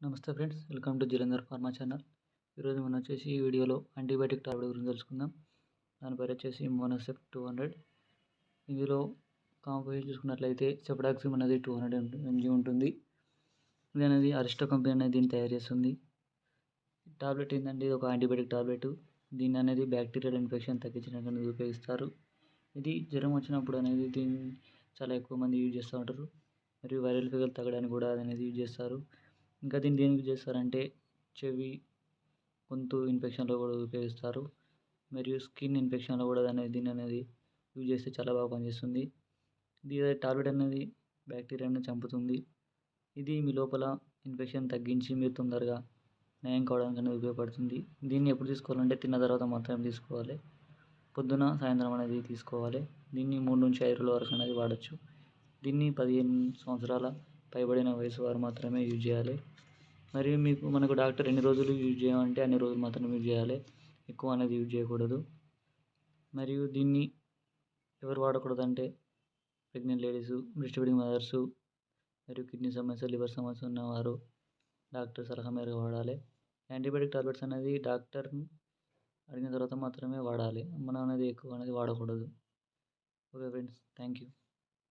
నమస్తే friends welcome to Jalandhar pharma channel. ఈరోజు మనం వచ్చేసి ఈ వీడియోలో యాంటీబయాటిక్ టాబ్లెట్ గురించి తెలుసుకుందాం. దాని పేరు వచ్చేసి మోనోసెప్ టూ హండ్రెడ్. ఇందులో కాంపోజిషన్ చూసుకున్నట్లయితే సెపడాక్సిమ్ అనేది టూ హండ్రెడ్ ఎంజీ ఉంటుంది. ఇది అనేది అరిస్టో కంపెనీ అనేది దీన్ని తయారు చేస్తుంది. టాబ్లెట్ ఏంటంటే ఇది ఒక యాంటీబయాటిక్ టాబ్లెట్. దీన్ని అనేది బ్యాక్టీరియల్ ఇన్ఫెక్షన్ తగ్గించడానికి ఉపయోగిస్తారు. ఇది జ్వరం వచ్చినప్పుడు అనేది దీన్ని చాలా ఎక్కువ మంది యూజ్ చేస్తూ ఉంటారు. మరియు వైరల్ ఫీవర్ తగ్గడానికి కూడా అనేది యూజ్ చేస్తారు. ఇంకా దీన్ని దేనికి యూజ్ చేస్తారంటే చెవి గొంతు ఇన్ఫెక్షన్లో కూడా ఉపయోగిస్తారు. మరియు స్కిన్ ఇన్ఫెక్షన్లో కూడా అనేది దీన్ని అనేది యూజ్ చేస్తే చాలా బాగా పనిచేస్తుంది. దీని టాబ్లెట్ అనేది బ్యాక్టీరియాను చంపుతుంది. ఇది మీ లోపల ఇన్ఫెక్షన్ తగ్గించి మీరు తొందరగా నయం కావడానికి అనేది ఉపయోగపడుతుంది. దీన్ని ఎప్పుడు తీసుకోవాలంటే తిన్న తర్వాత మాత్రమే తీసుకోవాలి. పొద్దున సాయంత్రం అనేది తీసుకోవాలి. దీన్ని మూడు నుంచి ఐదు రోజుల వరకు అనేది వాడచ్చు. దీన్ని పదిహేను సంవత్సరాల పైబడిన వయసు వారు మాత్రమే యూజ్ చేయాలి. మరియు మీకు మనకు డాక్టర్ ఎన్ని రోజులు యూజ్ చేయమంటే అన్ని రోజులు మాత్రమే యూజ్ చేయాలి. ఎక్కువ అనేది యూజ్ చేయకూడదు. మరియు దీన్ని ఎవరు వాడకూడదు అంటే pregnant ladies breast feeding mothers మరియు కిడ్నీ సమస్య లివర్ సమస్య ఉన్నవారు డాక్టర్ సలహా మేరకు వాడాలి. యాంటీబయాటిక్ టాబ్లెట్స్ అనేది డాక్టర్ అడిగిన తర్వాత మాత్రమే వాడాలి. మనం అనేది ఎక్కువ అనేది వాడకూడదు. Okay friends thank you